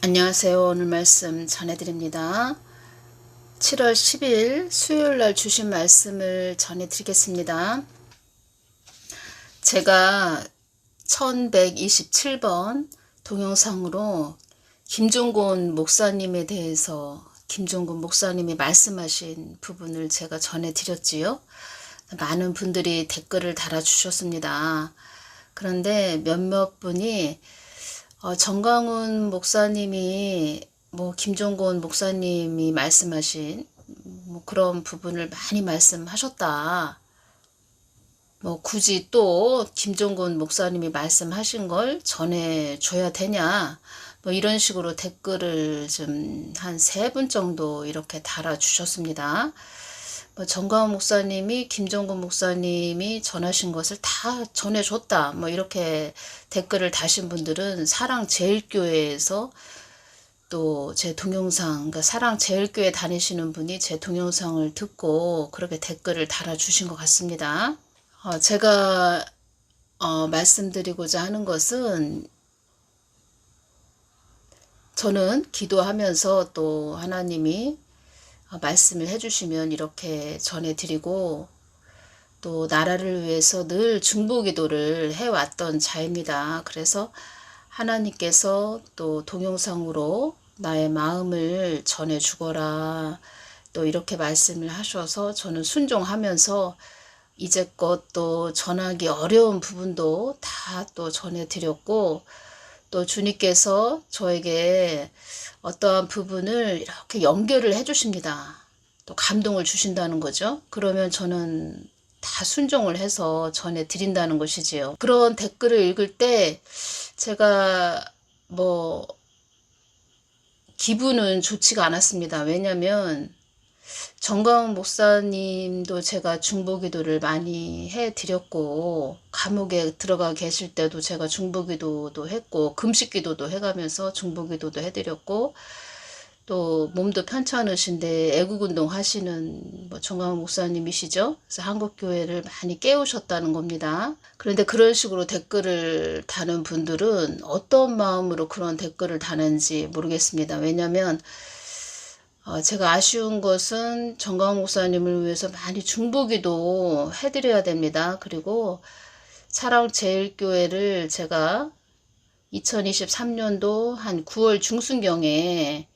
안녕하세요. 오늘 말씀 전해드립니다. 7월 10일 수요일 날 주신 말씀을 전해드리겠습니다. 제가 1127번 동영상으로 김종곤 목사님에 대해서 김종곤 목사님이 말씀하신 부분을 제가 전해드렸지요. 많은 분들이 댓글을 달아주셨습니다. 그런데 몇몇 분이 어, 정강훈 목사님이 뭐 김종곤 목사님이 말씀하신 뭐 그런 부분을 많이 말씀하셨다. 뭐 굳이 또 김종곤 목사님이 말씀하신 걸 전해줘야 되냐. 뭐 이런 식으로 댓글을 좀 한 세 분 정도 이렇게 달아주셨습니다. 뭐 정가원 목사님이 김정근 목사님이 전하신 것을 다 전해줬다. 뭐 이렇게 댓글을 다신 분들은 사랑 제일교회에서 또 제 동영상, 그러니까 사랑 제일교회 다니시는 분이 제 동영상을 듣고 그렇게 댓글을 달아주신 것 같습니다. 어, 제가 어, 말씀드리고자 하는 것은 저는 기도하면서 또 하나님이 어, 말씀을 해주시면 이렇게 전해드리고 또 나라를 위해서 늘 중보기도를 해왔던 자입니다. 그래서 하나님께서 또 동영상으로 나의 마음을 전해주거라 또 이렇게 말씀을 하셔서 저는 순종하면서 이제껏 또 전하기 어려운 부분도 다 또 전해드렸고 또 주님께서 저에게 어떠한 부분을 이렇게 연결을 해 주십니다. 또 감동을 주신다는 거죠. 그러면 저는 다 순종을 해서 전해 드린다는 것이지요. 그런 댓글을 읽을 때 제가 뭐 기분은 좋지가 않았습니다. 왜냐면 정가운 목사님도 제가 중보기도를 많이 해드렸고 감옥에 들어가 계실 때도 제가 중보기도도 했고 금식기도도 해가면서 중보기도도 해드렸고 또 몸도 편찮으신데 애국운동 하시는 뭐 정가운 목사님이시죠. 그래서 한국교회를 많이 깨우셨다는 겁니다. 그런데 그런 식으로 댓글을 다는 분들은 어떤 마음으로 그런 댓글을 다는지 모르겠습니다. 왜냐하면 어, 제가 아쉬운 것은 정강 목사님을 위해서 많이 중보기도 해드려야 됩니다. 그리고 사랑제일교회를 제가 2023년도 한 9월 중순경에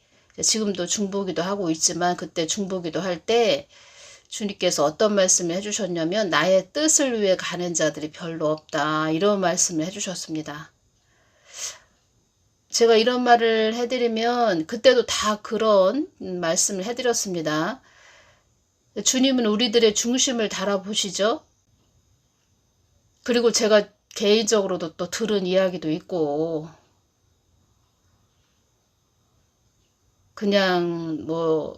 지금도 중보기도 하고 있지만 그때 중보기도 할 때 주님께서 어떤 말씀을 해주셨냐면 나의 뜻을 위해 가는 자들이 별로 없다 이런 말씀을 해주셨습니다. 제가 이런 말을 해드리면 그때도 다 그런 말씀을 해드렸습니다. 주님은 우리들의 중심을 달아보시죠. 그리고 제가 개인적으로도 또 들은 이야기도 있고 그냥 뭐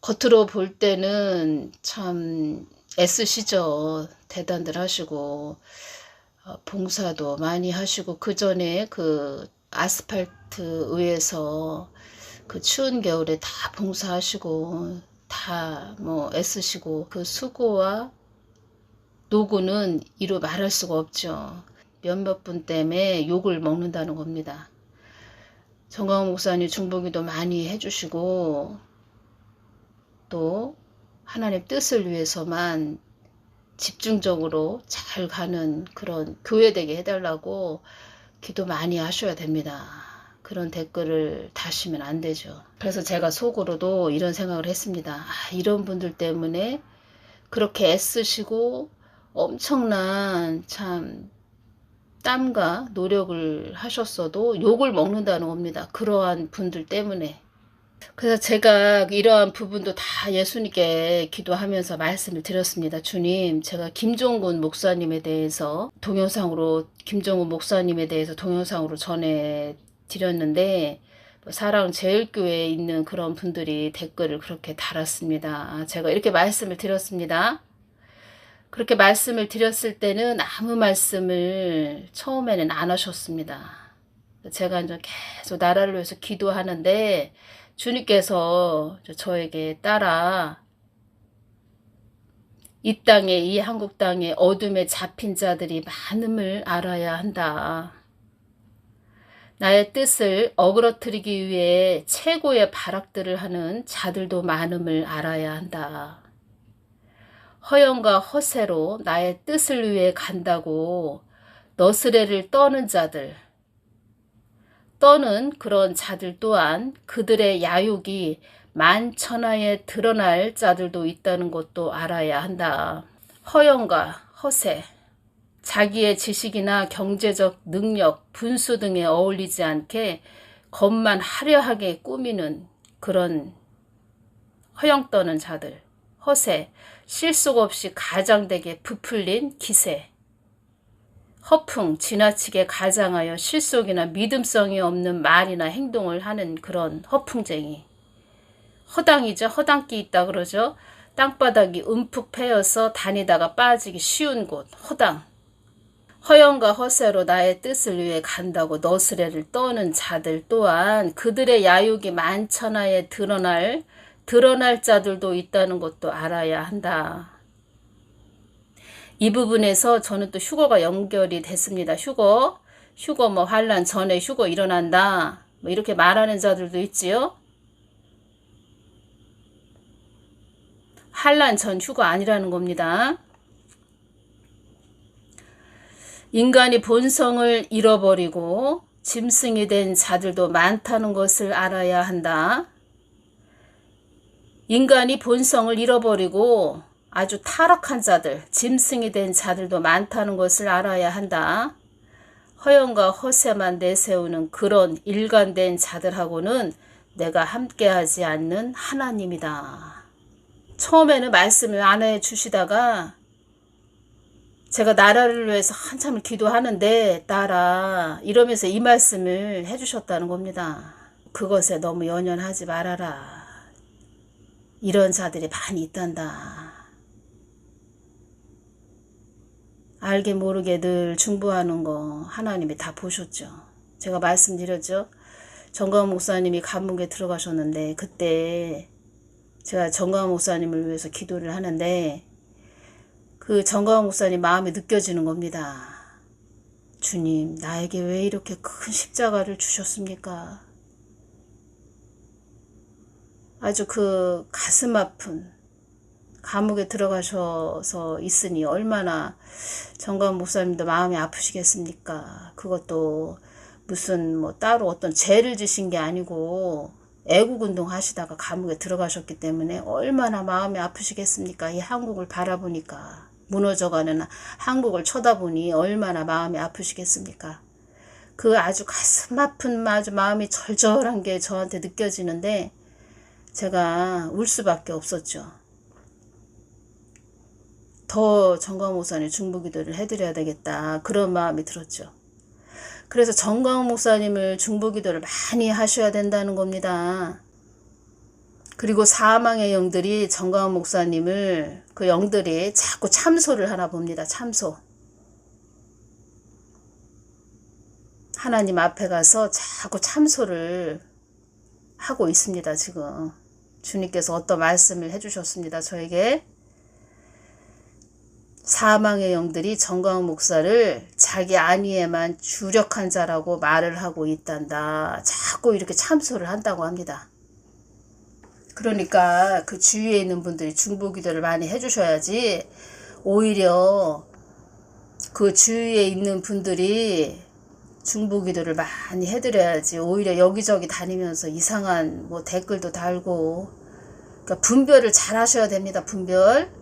겉으로 볼 때는 참 애쓰시죠. 대단들 하시고 어, 봉사도 많이 하시고 그 전에 그 아스팔트 위에서 그 추운 겨울에 다 봉사하시고 다 뭐 애쓰시고 그 수고와 노고는 이루 말할 수가 없죠. 몇몇 분 때문에 욕을 먹는다는 겁니다. 정광 목사님 중보기도 많이 해주시고 또 하나님 뜻을 위해서만 집중적으로 잘 가는 그런 교회되게 해달라고 기도 많이 하셔야 됩니다. 그런 댓글을 다시면 안 되죠. 그래서 제가 속으로도 이런 생각을 했습니다. 아, 이런 분들 때문에 그렇게 애쓰시고 엄청난 참 땀과 노력을 하셨어도 욕을 먹는다는 겁니다. 그러한 분들 때문에. 그래서 제가 이러한 부분도 다 예수님께 기도하면서 말씀을 드렸습니다. 주님, 제가 김종근 목사님에 대해서 동영상으로 김종근 목사님에 대해서 동영상으로 전해 드렸는데 뭐 사랑 제일교회에 있는 그런 분들이 댓글을 그렇게 달았습니다. 제가 이렇게 말씀을 드렸습니다. 그렇게 말씀을 드렸을 때는 아무 말씀을 처음에는 안 하셨습니다. 제가 이제 계속 나라를 위해서 기도하는데 주님께서 저에게 따라 이 땅에 이 한국 땅에 어둠에 잡힌 자들이 많음을 알아야 한다. 나의 뜻을 어그러뜨리기 위해 최고의 발악들을 하는 자들도 많음을 알아야 한다. 허영과 허세로 나의 뜻을 위해 간다고 너스레를 떠는 자들, 떠는 그런 자들 또한 그들의 야욕이 만천하에 드러날 자들도 있다는 것도 알아야 한다. 허영과 허세, 자기의 지식이나 경제적 능력, 분수 등에 어울리지 않게 겉만 화려하게 꾸미는 그런 허영 떠는 자들, 허세, 실속 없이 가장되게 부풀린 기세, 허풍, 지나치게 가장하여 실속이나 믿음성이 없는 말이나 행동을 하는 그런 허풍쟁이. 허당이죠. 허당끼 있다 그러죠. 땅바닥이 움푹 패여서 다니다가 빠지기 쉬운 곳, 허당. 허영과 허세로 나의 뜻을 위해 간다고 너스레를 떠는 자들 또한 그들의 야욕이 만천하에 드러날 드러날 자들도 있다는 것도 알아야 한다. 이 부분에서 저는 또 휴거가 연결이 됐습니다. 휴거, 휴거 뭐 환란 전에 휴거 일어난다. 뭐 이렇게 말하는 자들도 있지요. 환란 전 휴거 아니라는 겁니다. 인간이 본성을 잃어버리고 짐승이 된 자들도 많다는 것을 알아야 한다. 인간이 본성을 잃어버리고 아주 타락한 자들, 짐승이 된 자들도 많다는 것을 알아야 한다. 허영과 허세만 내세우는 그런 일관된 자들하고는 내가 함께하지 않는 하나님이다. 처음에는 말씀을 안 해 주시다가 제가 나라를 위해서 한참을 기도하는데 따라 이러면서 이 말씀을 해주셨다는 겁니다. 그것에 너무 연연하지 말아라. 이런 자들이 많이 있단다. 알게 모르게 늘 중보하는 거 하나님이 다 보셨죠. 제가 말씀드렸죠. 정가은 목사님이 감옥에 들어가셨는데 그때 제가 정가은 목사님을 위해서 기도를 하는데 그 정가은 목사님 마음이 느껴지는 겁니다. 주님, 나에게 왜 이렇게 큰 십자가를 주셨습니까? 아주 그 가슴 아픈 감옥에 들어가셔서 있으니 얼마나 정관 목사님도 마음이 아프시겠습니까? 그것도 무슨 뭐 따로 어떤 죄를 지신 게 아니고 애국운동 하시다가 감옥에 들어가셨기 때문에 얼마나 마음이 아프시겠습니까? 이 한국을 바라보니까 무너져가는 한국을 쳐다보니 얼마나 마음이 아프시겠습니까? 그 아주 가슴 아픈 아주 마음이 절절한 게 저한테 느껴지는데 제가 울 수밖에 없었죠. 더 정광 목사님 중보 기도를 해드려야 되겠다 그런 마음이 들었죠. 그래서 정광 목사님을 중보 기도를 많이 하셔야 된다는 겁니다. 그리고 사망의 영들이 정광 목사님을 그 영들이 자꾸 참소를 하나 봅니다. 참소. 하나님 앞에 가서 자꾸 참소를 하고 있습니다. 지금 주님께서 어떤 말씀을 해주셨습니다. 저에게 사망의 영들이 정광 목사를 자기 안위에만 주력한 자라고 말을 하고 있단다. 자꾸 이렇게 참소를 한다고 합니다. 그러니까 그 주위에 있는 분들이 중보 기도를 많이 해주셔야지 오히려 그 주위에 있는 분들이 중보 기도를 많이 해드려야지 오히려 여기저기 다니면서 이상한 뭐 댓글도 달고 그러니까 분별을 잘 하셔야 됩니다 분별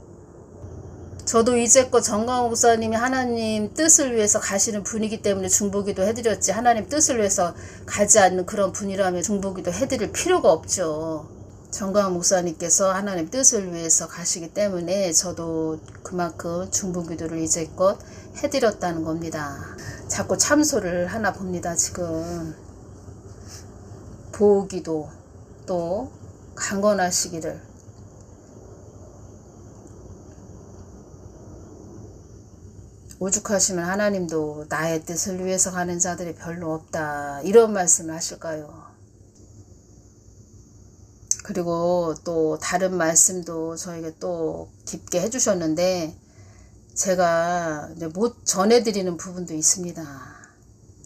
저도 이제껏 정광호 목사님이 하나님 뜻을 위해서 가시는 분이기 때문에 중보기도 해드렸지 하나님 뜻을 위해서 가지 않는 그런 분이라면 중보기도 해드릴 필요가 없죠. 정광호 목사님께서 하나님 뜻을 위해서 가시기 때문에 저도 그만큼 중보기도를 이제껏 해드렸다는 겁니다. 자꾸 참소를 하나 봅니다. 지금 보기도 또 강건하시기를 오죽하시면 하나님도 나의 뜻을 위해서 가는 자들이 별로 없다. 이런 말씀을 하실까요? 그리고 또 다른 말씀도 저에게 또 깊게 해주셨는데 제가 못 전해드리는 부분도 있습니다.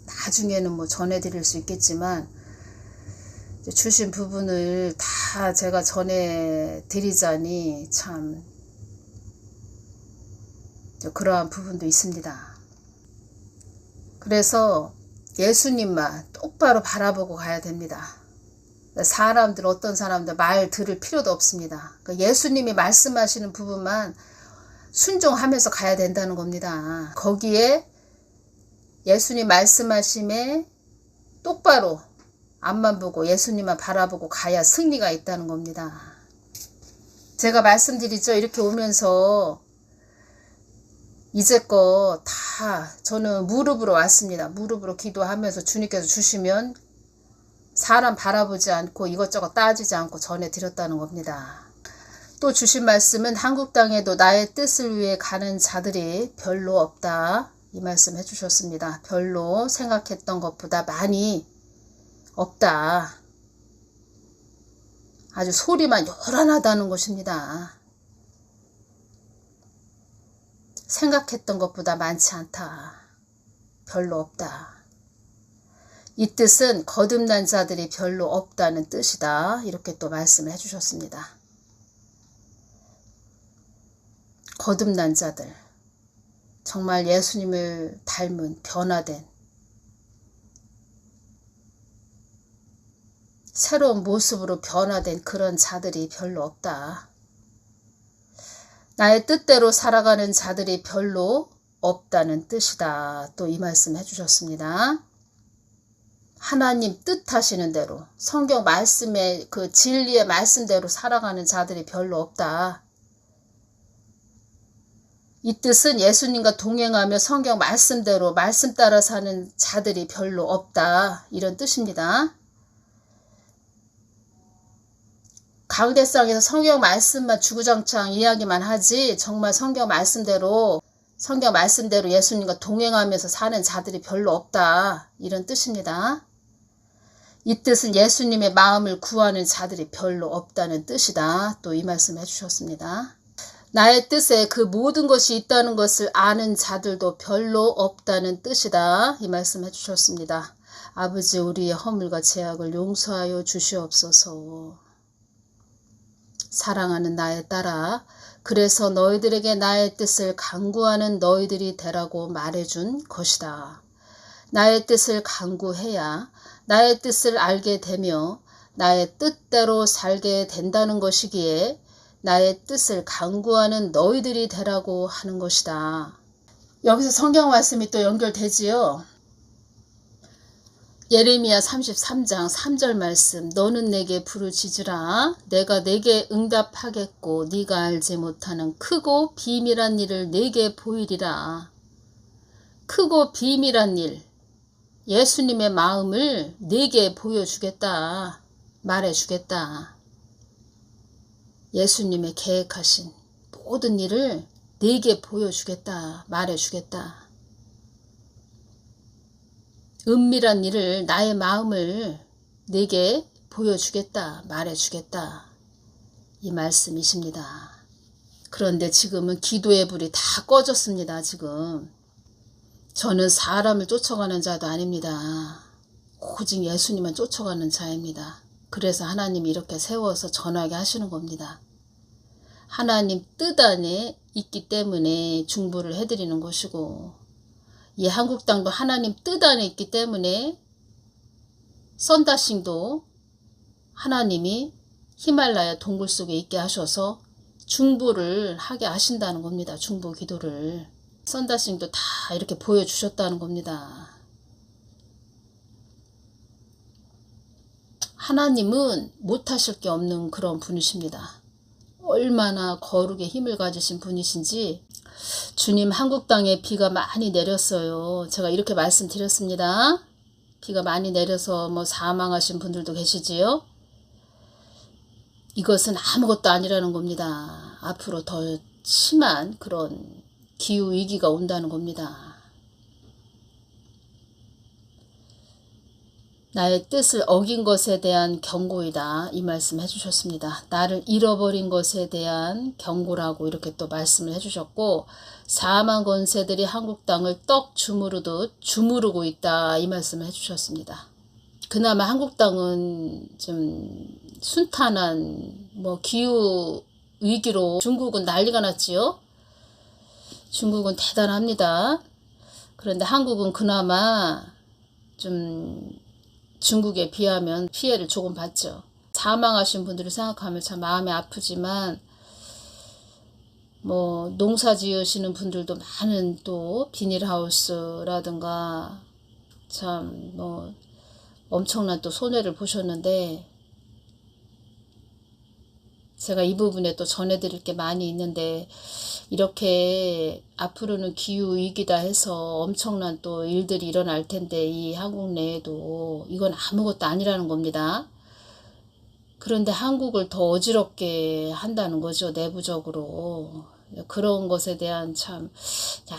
나중에는 뭐 전해드릴 수 있겠지만 주신 부분을 다 제가 전해드리자니 참 그러한 부분도 있습니다. 그래서 예수님만 똑바로 바라보고 가야 됩니다. 사람들 어떤 사람들 말 들을 필요도 없습니다. 그러니까 예수님이 말씀하시는 부분만 순종하면서 가야 된다는 겁니다. 거기에 예수님 말씀하심에 똑바로 앞만 보고 예수님만 바라보고 가야 승리가 있다는 겁니다. 제가 말씀드리죠. 이렇게 오면서 이제껏 다 저는 무릎으로 왔습니다. 무릎으로 기도하면서 주님께서 주시면 사람 바라보지 않고 이것저것 따지지 않고 전해드렸다는 겁니다. 또 주신 말씀은 한국 땅에도 나의 뜻을 위해 가는 자들이 별로 없다. 이 말씀 해주셨습니다. 별로 생각했던 것보다 많이 없다. 아주 소리만 요란하다는 것입니다. 생각했던 것보다 많지 않다. 별로 없다. 이 뜻은 거듭난 자들이 별로 없다는 뜻이다. 이렇게 또 말씀을 해주셨습니다. 거듭난 자들. 정말 예수님을 닮은 변화된 새로운 모습으로 변화된 그런 자들이 별로 없다. 나의 뜻대로 살아가는 자들이 별로 없다는 뜻이다. 또 이 말씀 해주셨습니다. 하나님 뜻하시는 대로 성경 말씀의 그 진리의 말씀대로 살아가는 자들이 별로 없다. 이 뜻은 예수님과 동행하며 성경 말씀대로 말씀 따라 사는 자들이 별로 없다. 이런 뜻입니다. 강대상에서 성경 말씀만 주구장창 이야기만 하지 정말 성경 말씀대로 성경 말씀대로 예수님과 동행하면서 사는 자들이 별로 없다. 이런 뜻입니다. 이 뜻은 예수님의 마음을 구하는 자들이 별로 없다는 뜻이다. 또 이 말씀 해주셨습니다. 나의 뜻에 그 모든 것이 있다는 것을 아는 자들도 별로 없다는 뜻이다. 이 말씀 해주셨습니다. 아버지 우리의 허물과 죄악을 용서하여 주시옵소서. 사랑하는 나의 딸아 그래서 너희들에게 나의 뜻을 강구하는 너희들이 되라고 말해준 것이다. 나의 뜻을 강구해야 나의 뜻을 알게 되며 나의 뜻대로 살게 된다는 것이기에 나의 뜻을 강구하는 너희들이 되라고 하는 것이다. 여기서 성경 말씀이 또 연결되지요. 예레미야 33장 3절 말씀 너는 내게 부르짖으라. 내가 내게 응답하겠고 네가 알지 못하는 크고 비밀한 일을 내게 보이리라. 크고 비밀한 일 예수님의 마음을 내게 보여주겠다 말해주겠다. 예수님의 계획하신 모든 일을 내게 보여주겠다 말해주겠다 은밀한 일을 나의 마음을 내게 보여주겠다, 말해주겠다. 이 말씀이십니다. 그런데 지금은 기도의 불이 다 꺼졌습니다, 지금. 저는 사람을 쫓아가는 자도 아닙니다. 오직 예수님만 쫓아가는 자입니다. 그래서 하나님이 이렇게 세워서 전하게 하시는 겁니다. 하나님 뜻 안에 있기 때문에 중보를 해드리는 것이고 이 한국 땅도 하나님 뜻 안에 있기 때문에 썬다싱도 하나님이 히말라야 동굴 속에 있게 하셔서 중보를 하게 하신다는 겁니다. 중보 기도를. 썬다싱도 다 이렇게 보여주셨다는 겁니다. 하나님은 못하실 게 없는 그런 분이십니다. 얼마나 거룩의 힘을 가지신 분이신지 주님 한국 땅에 비가 많이 내렸어요. 제가 이렇게 말씀드렸습니다. 비가 많이 내려서 뭐 사망하신 분들도 계시지요. 이것은 아무것도 아니라는 겁니다. 앞으로 더 심한 그런 기후 위기가 온다는 겁니다. 나의 뜻을 어긴 것에 대한 경고이다. 이 말씀 해주셨습니다. 나를 잃어버린 것에 대한 경고라고 이렇게 또 말씀을 해주셨고, 사망 권세들이 한국 땅을 떡 주무르듯 주무르고 있다. 이 말씀을 해주셨습니다. 그나마 한국 땅은 좀 순탄한 뭐 기후 위기로 중국은 난리가 났지요. 중국은 대단합니다. 그런데 한국은 그나마 좀 중국에 비하면 피해를 조금 받죠. 사망하신 분들을 생각하면 참 마음이 아프지만 뭐 농사 지으시는 분들도 많은 또 비닐하우스라든가 참 뭐 엄청난 또 손해를 보셨는데 제가 이 부분에 또 전해드릴 게 많이 있는데 이렇게 앞으로는 기후 위기다 해서 엄청난 또 일들이 일어날 텐데 이 한국 내에도 이건 아무것도 아니라는 겁니다. 그런데 한국을 더 어지럽게 한다는 거죠 내부적으로 그런 것에 대한 참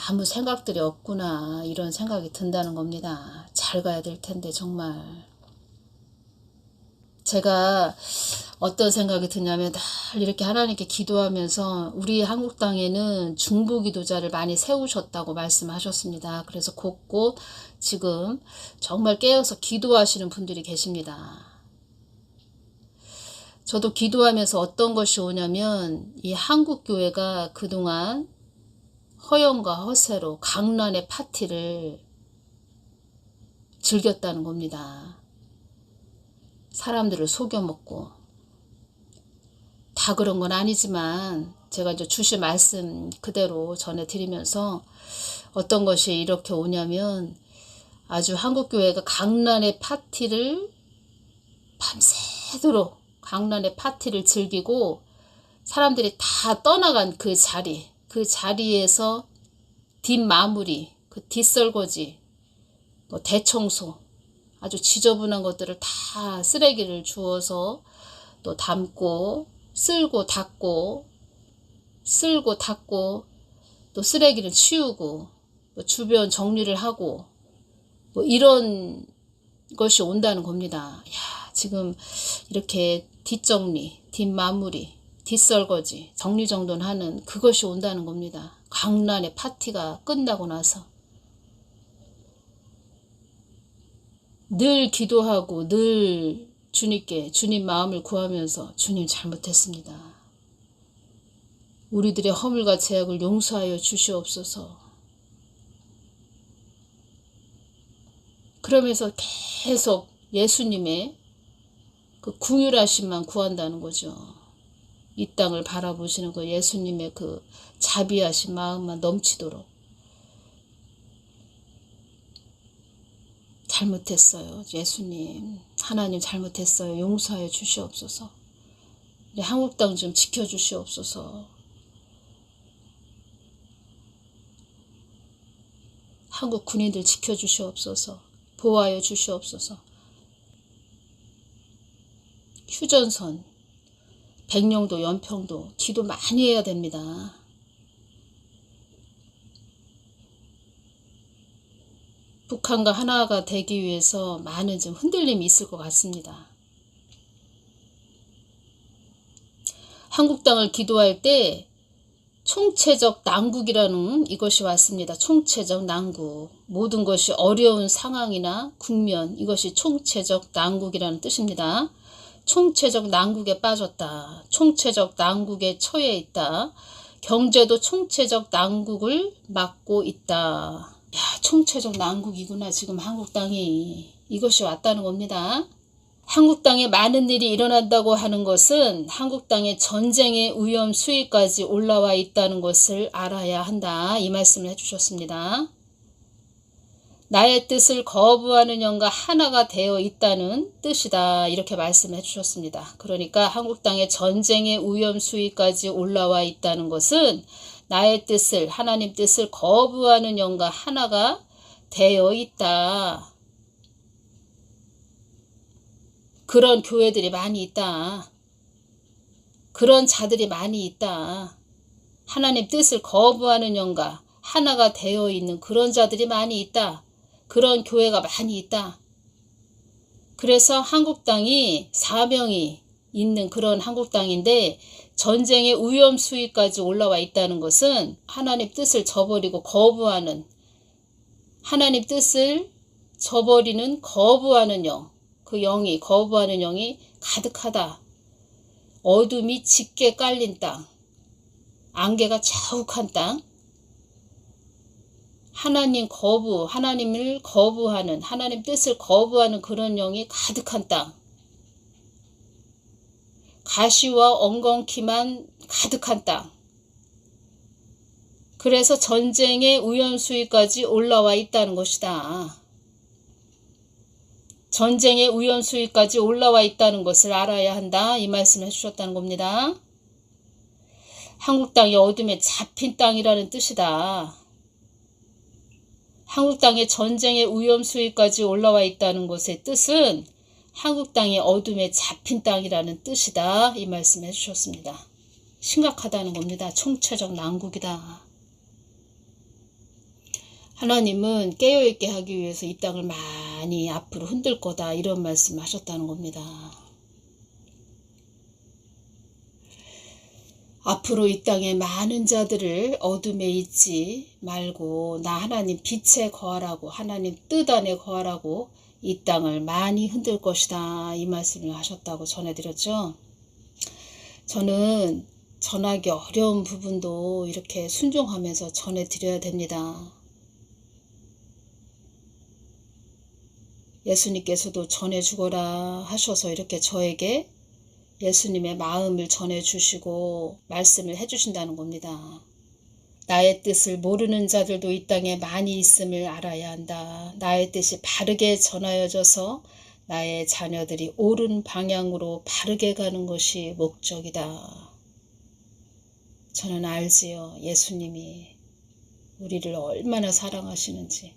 아무 생각들이 없구나 이런 생각이 든다는 겁니다. 잘 가야 될 텐데 정말 제가 어떤 생각이 드냐면 늘 이렇게 하나님께 기도하면서 우리 한국 땅에는 중보 기도자를 많이 세우셨다고 말씀하셨습니다. 그래서 곳곳 지금 정말 깨어서 기도하시는 분들이 계십니다. 저도 기도하면서 어떤 것이 오냐면 이 한국 교회가 그동안 허영과 허세로 강란의 파티를 즐겼다는 겁니다. 사람들을 속여먹고. 다 그런 건 아니지만 제가 이제 주신 말씀 그대로 전해드리면서 어떤 것이 이렇게 오냐면 아주 한국교회가 강란의 파티를 밤새도록 강란의 파티를 즐기고 사람들이 다 떠나간 그 자리 그 자리에서 뒷마무리 그 뒷설거지 뭐 대청소 아주 지저분한 것들을 다 쓰레기를 주어서 또 담고 쓸고 닦고 쓸고 닦고 또 쓰레기를 치우고 또 주변 정리를 하고 뭐 이런 것이 온다는 겁니다. 야, 지금 이렇게 뒷정리, 뒷마무리, 뒷설거지, 정리정돈하는 그것이 온다는 겁니다. 강란의 파티가 끝나고 나서 늘 기도하고 늘 주님께 주님 마음을 구하면서 주님 잘못했습니다. 우리들의 허물과 죄악을 용서하여 주시옵소서. 그러면서 계속 예수님의 그 궁율하심만 구한다는 거죠. 이 땅을 바라보시는 그 예수님의 그 자비하신 마음만 넘치도록. 잘못했어요. 예수님. 하나님 잘못했어요. 용서해 주시옵소서. 우리 한국 땅좀 지켜주시옵소서. 한국 군인들 지켜주시옵소서. 보호하여 주시옵소서. 휴전선, 백령도, 연평도 기도 많이 해야 됩니다. 북한과 하나가 되기 위해서 많은 좀 흔들림이 있을 것 같습니다. 한국 땅을 기도할 때 총체적 난국이라는 이것이 왔습니다. 총체적 난국. 모든 것이 어려운 상황이나 국면 이것이 총체적 난국이라는 뜻입니다. 총체적 난국에 빠졌다. 총체적 난국에 처해 있다. 경제도 총체적 난국을 맞고 있다. 야, 총체적 난국이구나 지금 한국 땅이 이것이 왔다는 겁니다. 한국 땅에 많은 일이 일어난다고 하는 것은 한국 땅에 전쟁의 위험 수위까지 올라와 있다는 것을 알아야 한다. 이 말씀을 해주셨습니다. 나의 뜻을 거부하는 영과 하나가 되어 있다는 뜻이다. 이렇게 말씀해 주셨습니다. 그러니까 한국 땅에 전쟁의 위험 수위까지 올라와 있다는 것은 나의 뜻을 하나님 뜻을 거부하는 영과 하나가 되어 있다. 그런 교회들이 많이 있다. 그런 자들이 많이 있다. 하나님 뜻을 거부하는 영과 하나가 되어 있는 그런 자들이 많이 있다. 그런 교회가 많이 있다. 그래서 한국당이 사명이 있는 그런 한국당인데 전쟁의 위험 수위까지 올라와 있다는 것은 하나님 뜻을 저버리고 거부하는 하나님 뜻을 저버리는 거부하는 영, 그 영이 거부하는 영이 가득하다. 어둠이 짙게 깔린 땅, 안개가 자욱한 땅, 하나님 거부, 하나님을 거부하는, 하나님 뜻을 거부하는 그런 영이 가득한 땅. 가시와 엉겅퀴만 가득한 땅. 그래서 전쟁의 우연수위까지 올라와 있다는 것이다. 전쟁의 우연수위까지 올라와 있다는 것을 알아야 한다. 이 말씀을 해주셨다는 겁니다. 한국 땅이 어둠에 잡힌 땅이라는 뜻이다. 한국 땅의 전쟁의 위험 수위까지 올라와 있다는 것의 뜻은 한국 땅이 어둠에 잡힌 땅이라는 뜻이다. 이 말씀 해주셨습니다. 심각하다는 겁니다. 총체적 난국이다. 하나님은 깨어있게 하기 위해서 이 땅을 많이 앞으로 흔들 거다. 이런 말씀 하셨다는 겁니다. 앞으로 이 땅에 많은 자들을 어둠에 있지 말고 나 하나님 빛에 거하라고 하나님 뜻 안에 거하라고 이 땅을 많이 흔들 것이다 이 말씀을 하셨다고 전해드렸죠. 저는 전하기 어려운 부분도 이렇게 순종하면서 전해드려야 됩니다. 예수님께서도 전해 주거라 하셔서 이렇게 저에게 예수님의 마음을 전해 주시고 말씀을 해 주신다는 겁니다. 나의 뜻을 모르는 자들도 이 땅에 많이 있음을 알아야 한다. 나의 뜻이 바르게 전하여져서 나의 자녀들이 옳은 방향으로 바르게 가는 것이 목적이다. 저는 알지요. 예수님이 우리를 얼마나 사랑하시는지.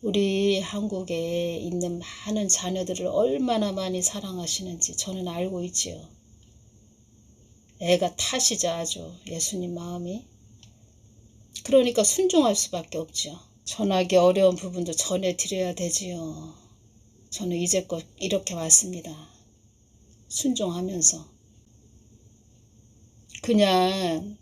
우리 한국에 있는 많은 자녀들을 얼마나 많이 사랑하시는지 저는 알고 있지요. 애가 타시자 아주 예수님 마음이. 그러니까 순종할 수밖에 없죠. 전하기 어려운 부분도 전해드려야 되지요. 저는 이제껏 이렇게 왔습니다. 순종하면서. 그냥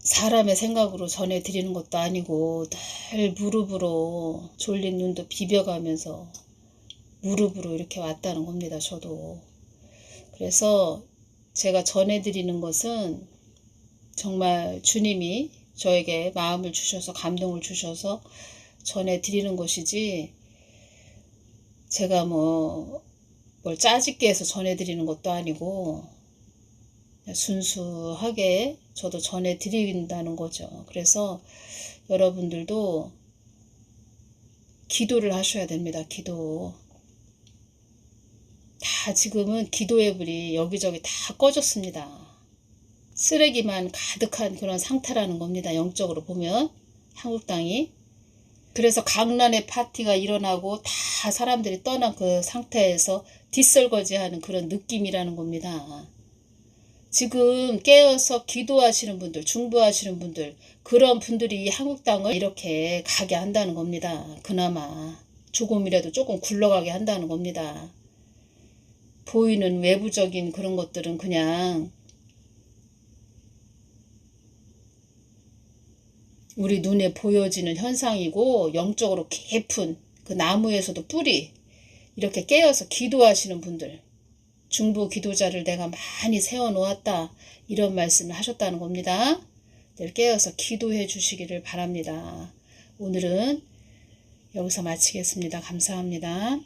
사람의 생각으로 전해드리는 것도 아니고 늘 무릎으로 졸린 눈도 비벼가면서 무릎으로 이렇게 왔다는 겁니다. 저도. 그래서 제가 전해드리는 것은 정말 주님이 저에게 마음을 주셔서 감동을 주셔서 전해드리는 것이지 제가 뭐 뭘 짜집게 해서 전해드리는 것도 아니고 순수하게 저도 전해드린다는 거죠. 그래서 여러분들도 기도를 하셔야 됩니다. 기도. 다 지금은 기도의 불이 여기저기 다 꺼졌습니다. 쓰레기만 가득한 그런 상태라는 겁니다. 영적으로 보면 한국 땅이. 그래서 강란의 파티가 일어나고 다 사람들이 떠난 그 상태에서 뒷설거지하는 그런 느낌이라는 겁니다. 지금 깨어서 기도하시는 분들, 중보하시는 분들, 그런 분들이 한국 땅을 이렇게 가게 한다는 겁니다. 그나마 조금이라도 조금 굴러가게 한다는 겁니다. 보이는 외부적인 그런 것들은 그냥 우리 눈에 보여지는 현상이고 영적으로 깊은 그 나무에서도 뿌리 이렇게 깨어서 기도하시는 분들 중보 기도자를 내가 많이 세워 놓았다. 이런 말씀을 하셨다는 겁니다. 늘 깨어서 기도해 주시기를 바랍니다. 오늘은 여기서 마치겠습니다. 감사합니다.